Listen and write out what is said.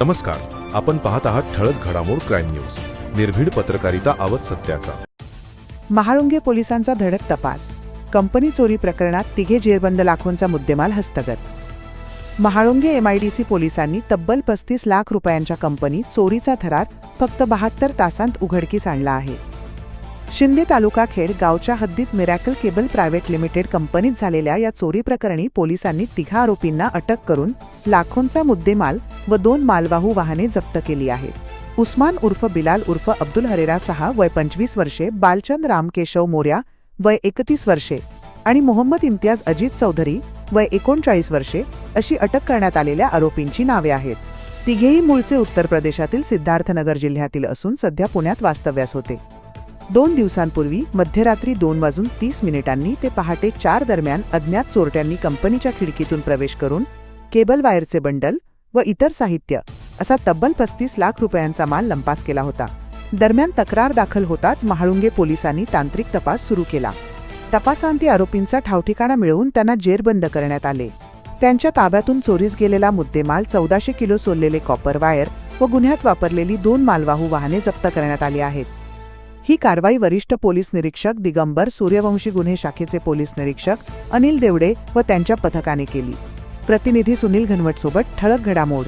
नमस्कार. आपण पाहत आहात ठळक घडामोड क्राईम न्यूज. निर्भीड पत्रकारिता आवत सत्याचा. महाळुंगे पोलिसांचा धडक तपास. कंपनी चोरी प्रकरणात तिघे जेरबंद लाखोंचा मुद्देमाल हस्तगत. महाळुंगे एमआयडीसी पोलिसांनी तब्बल पस्तीस लाख रुपयांच्या कंपनी चोरीचा थरार फक्त बहात्तर तासांत उघडकीस आणला आहे. शिंदे तालुका खेड गावच्या हद्दीत मिरॅकल केबल प्रायव्हेट लिमिटेड कंपनीत झालेल्या या चोरी प्रकरणी पोलिसांनी तिघा आरोपींना अटक करून लाखोंचा मुद्देमाल व दोन मालवाहू वाहने जप्त केली आहेत. उस्मान उर्फ बिलाल उर्फ अब्दुल हरेरा सहा वय पंचवीस वर्षे बालचंद रामकेशव मोर्या वय एकतीस वर्षे आणि मोहम्मद इम्तियाज अजित चौधरी वय एकोणचाळीस वर्षे अशी अटक करण्यात आलेल्या आरोपींची नावे आहेत. तिघेही मूळचे उत्तर प्रदेशातील सिद्धार्थनगर जिल्ह्यातील असून सध्या पुण्यात वास्तव्यास होते. दोन दिवसांपूर्वी मध्यरात्री दोन वाजून तीस मिनिटांनी ते पहाटे चार दरम्यान अज्ञात चोरट्यांनी कंपनीच्या खिडकीतून प्रवेश करून केबल वायरचे बंडल व इतर साहित्य असा तब्बल पस्तीस लाख रुपयांचा माल लंपास केला होता. दरम्यान तक्रार दाखल होताच महाळुंगे पोलिसांनी तांत्रिक तपास सुरू केला. तपासांती आरोपींचा ठावठिकाणा मिळवून त्यांना जेरबंद करण्यात आले. त्यांच्या ताब्यातून चोरीस गेलेला मुद्देमाल चौदाशे किलो सोललेले कॉपर वायर व गुन्ह्यात वापरलेली दोन मालवाहू वाहने जप्त करण्यात आली आहेत. ही कारवाई वरिष्ठ पोलीस निरीक्षक दिगंबर सूर्यवंशी गुन्हे शाखेचे पोलीस निरीक्षक अनिल देवडे व त्यांच्या पथकाने केली. प्रतिनिधी सुनील घनवटसोबत ठळक घडामोड.